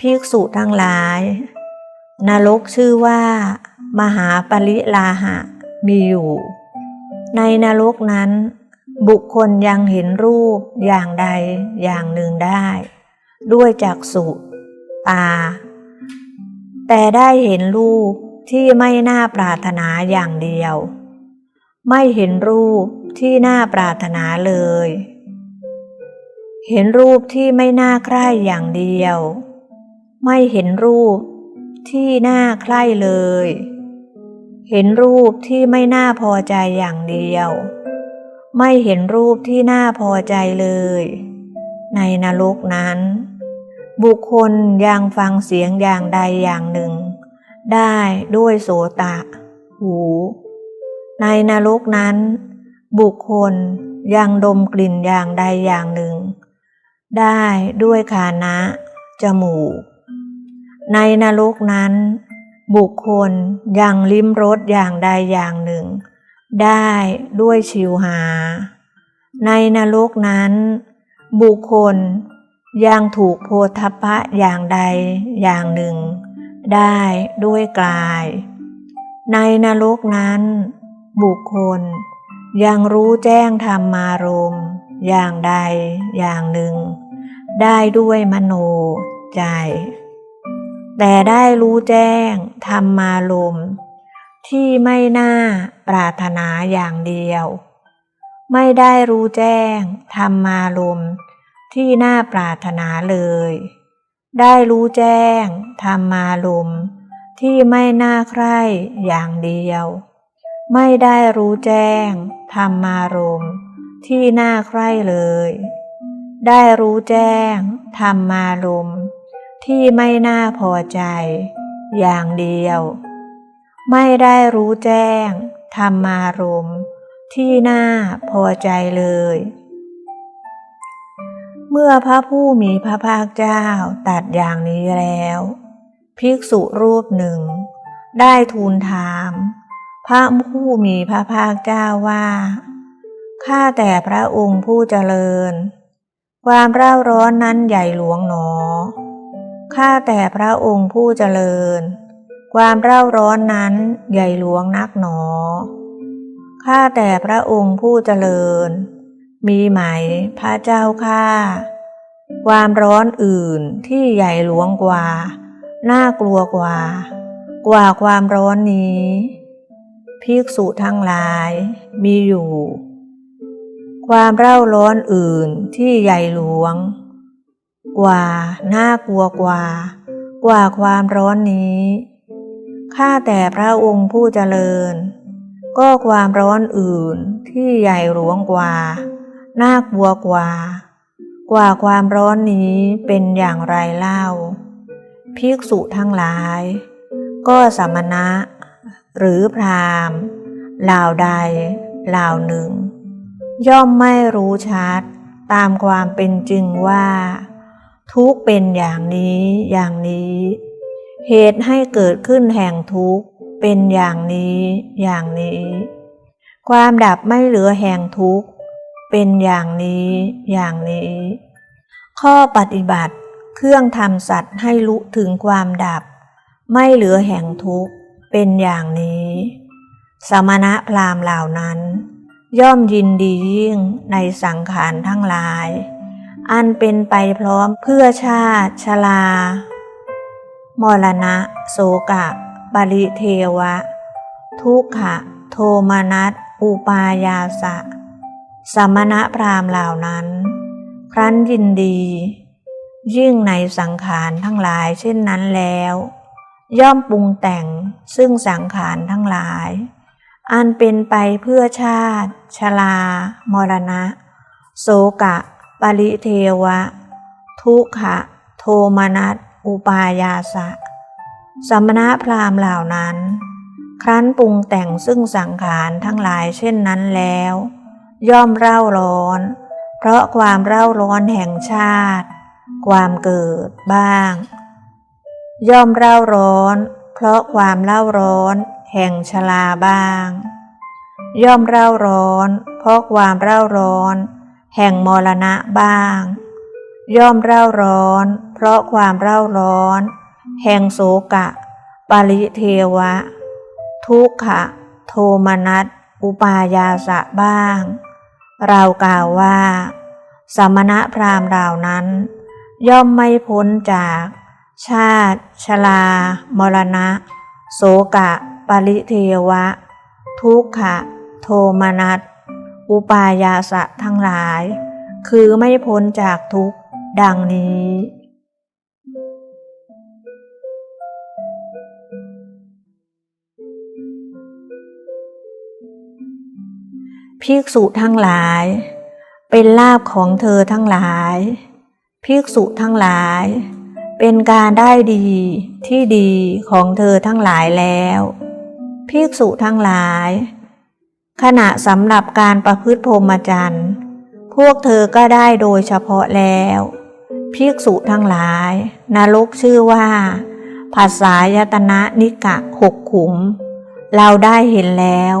ภิกษุทั้งหลาย นรกชื่อว่า มหาปริลาหะมีอยู่ ในนรกนั้น บุคคลยังเห็นรูปอย่างใดอย่างหนึ่งได้ ด้วยจักษุตา แต่ได้เห็นรูปที่ไม่น่าปรารถนาอย่างเดียว ไม่เห็นรูปที่น่าปรารถนาเลย เห็นรูปที่ไม่น่าใคร่อย่างเดียว ไม่เห็นรูปที่น่าใคร่เลย เห็นรูปที่ไม่น่าพอใจอย่างเดียว ไม่เห็นรูปที่น่าพอใจเลย ในนรกนั้น บุคคลยังฟังเสียงอย่างใดอย่างหนึ่ง ได้ด้วยโสตะ หู ในนรกนั้น บุคคลยังดมกลิ่นอย่างใดอย่างหนึ่ง ได้ด้วยคานะ จมูก ในนรกนั้น บุคคลยังลิ้มรสอย่างใดอย่างหนึ่ง ได้ด้วยชิวหา ในนรกนั้น บุคคลยังถูกโพธพะอย่างใดอย่างหนึ่ง ได้ด้วยกาย ในนรกนั้น บุคคลยังรู้แจ้งธรรมารมณ์อย่างใดอย่างหนึ่ง ได้ด้วยมโนใจ แต่ได้รู้แจ้งธรรมารมณ์ที่ไม่น่าปรารถนาอย่างเดียว ไม่ได้รู้แจ้งธรรมารมณ์ที่น่าปรารถนาเลย ได้รู้แจ้งธรรมารมณ์ที่ไม่น่าใคร่อย่างเดียว ไม่ได้รู้แจ้งธรรมารมณ์ที่น่าใคร่เลย ได้รู้แจ้งธรรมารมณ์ ที่ไม่น่าพอใจ อย่างเดียว ไม่ได้รู้แจ้งธรรมารมณ์ที่น่าพอใจเลย เมื่อพระผู้มีพระภาคเจ้าตัดอย่างนี้แล้ว ภิกษุรูปหนึ่ง ได้ทูลถาม พระผู้มีพระภาคเจ้าว่าข้าแต่พระองค์ผู้เจริญ ความเร่าร้อนนั้นใหญ่หลวงหนอ ข้าแต่พระองค์ผู้เจริญ ความเร่าร้อนนั้นใหญ่หลวงนักหนอ ข้าแต่พระองค์ผู้เจริญ มีไหมพระเจ้าข้าความร้อนอื่นที่ใหญ่หลวงกว่า น่ากลัวกว่า กว่าความร้อนนี้ภิกษุทั้งหลายมีอยู่ ความเร่าร้อนอื่นที่ใหญ่หลวง กว่าน่ากลัวกว่า กว่าความร้อนนี้ข้าแต่พระองค์ผู้เจริญ ก็ความร้อนอื่นที่ใหญ่หลวงกว่า น่ากลัวกว่า กว่าความร้อนนี้เป็นอย่างไรเล่า ภิกษุทั้งหลาย ก็สมณะ หรือพราหมณ์เหล่าใดเหล่าหนึ่ง ย่อมไม่รู้ชัดตามความเป็นจริงว่า ทุกเป็นอย่างนี้อย่างนี้ เหตุให้เกิดขึ้นแห่งทุกข์เป็นอย่างนี้อย่างนี้ ความดับไม่เหลือแห่งทุกข์เป็นอย่างนี้อย่างนี้ ข้อปฏิบัติเครื่องทำสัตว์ให้รู้ถึงความดับ ไม่เหลือแห่งทุกข์เป็นอย่างนี้ สมณะพราหมณ์เหล่านั้น ย่อมยินดียิ่งในสังขารทั้งหลาย อันเป็นไปพร้อมเพื่อชาติชลามรณะ โสกะ ปริเทวะ ทุกขะ โทมนัส อุปายาสะ สมณะพราหมณ์เหล่านั้น ครั้นยินดี ยิ่งในสังขารทั้งหลายเช่นนั้นแล้ว ย่อมปรุงแต่งซึ่งสังขารทั้งหลาย อันเป็นไปเพื่อชาติ ชลามรณะ โสกะ ปริเทวะ ทุกขะ โทมนัสอุปายาสะ สมณะพราหมณ์เหล่านั้น ครั้นปรุงแต่งซึ่งสังขารทั้งหลายเช่นนั้นแล้ว ย่อมเร่าร้อน เพราะความเร่าร้อนแห่งชาติ ความเกิดบ้าง ย่อมเร่าร้อน เพราะความเร่าร้อน แห่งชลาบ้าง ย่อมเร่าร้อน เพราะความเร่าร้อน แห่งมรณะบ้าง ย่อมเร่าร้อน เพราะความเร่าร้อน แห่งโศกะ ปริเทวะ ทุกขะ โทมนัสอุปายาสะบ้าง เรากล่าวว่า สมณะพราหมณ์เหล่านั้น ย่อมไม่พ้นจาก ชาติชลา มรณะ โสกะ ปริเทวะ ทุกขะ โทมนัส อุปายาสะทั้งหลาย คือไม่พ้นจากทุกข์ดังนี้ภิกษุทั้งหลาย เป็นลาภของเธอทั้งหลายภิกษุทั้งหลาย เป็นการได้ดีที่ดีของเธอทั้งหลายแล้วภิกษุทั้งหลาย ขณะสำหรับการประพฤติพรหมจรรย์ พวกเธอก็ได้โดยเฉพาะแล้วภิกษุทั้งหลาย นรกชื่อว่า ภาษายตนะนิกะหกขุม เราได้เห็นแล้ว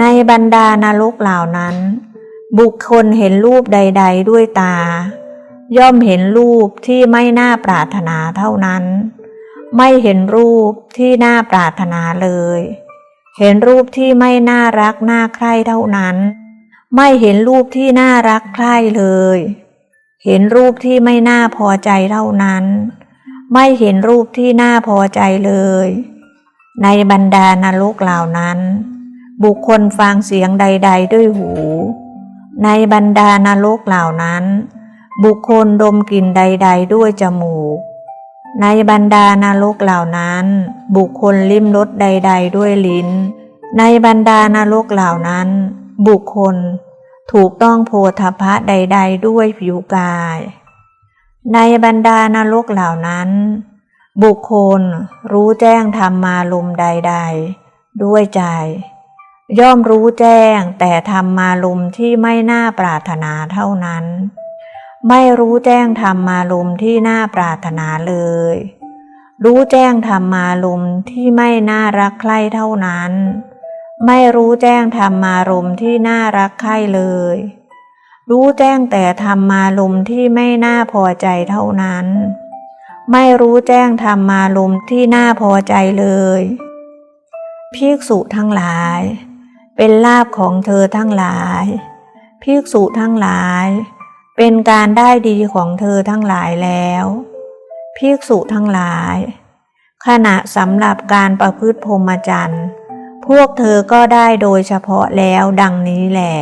ในบรรดานรกเหล่านั้น บุคคลเห็นรูปใด ๆ ด้วยตา ย่อมเห็นรูปที่ไม่น่าปรารถนาเท่านั้น ไม่เห็นรูปที่น่าปรารถนาเลย เห็นรูปที่ไม่น่ารักน่าใคร่เท่านั้น ไม่เห็นรูปที่น่ารักใคร่เลย เห็นรูปที่ไม่น่าพอใจเท่านั้น ไม่เห็นรูปที่น่าพอใจเลย ในบรรดานรกเหล่านั้น บุคคลฟังเสียงใด ๆ ด้วยหู ในบรรดานรกเหล่านั้น บุคคลดมกลิ่นใด ๆ ด้วยจมูก ในบรรดานรกเหล่านั้น บุคคลลิ้มรสใด ๆ ด้วยลิ้น ในบรรดานรกเหล่านั้น บุคคลถูกต้องโพธพะใด ๆ ด้วยผิวกาย ในบรรดานรกเหล่านั้น บุคคลรู้แจ้งธรรมาลมใด ๆ ด้วยใจ ย่อมรู้แจ้งแต่ธรรมาลมที่ไม่น่าปรารถนาเท่านั้น ไม่รู้แจ้งธรรมาลมที่น่าปรารถนาเลย รู้แจ้งธรรมาลมที่ไม่น่ารักใคร่เท่านั้น ไม่รู้แจ้งธรรมารมที่น่ารักใคร่เลย รู้แจ้งแต่ธรรมารมที่ไม่น่าพอใจเท่านั้น ไม่รู้แจ้งธรรมารมที่น่าพอใจเลย ภิกษุทั้งหลาย เป็นลาภของเธอทั้งหลาย ภิกษุทั้งหลาย เป็นการได้ดีของเธอทั้งหลายแล้วภิกษุทั้งหลาย ขณะสำหรับการประพฤติพรหมจรรย์ พวกเธอก็ได้โดยเฉพาะแล้วดังนี้แหละ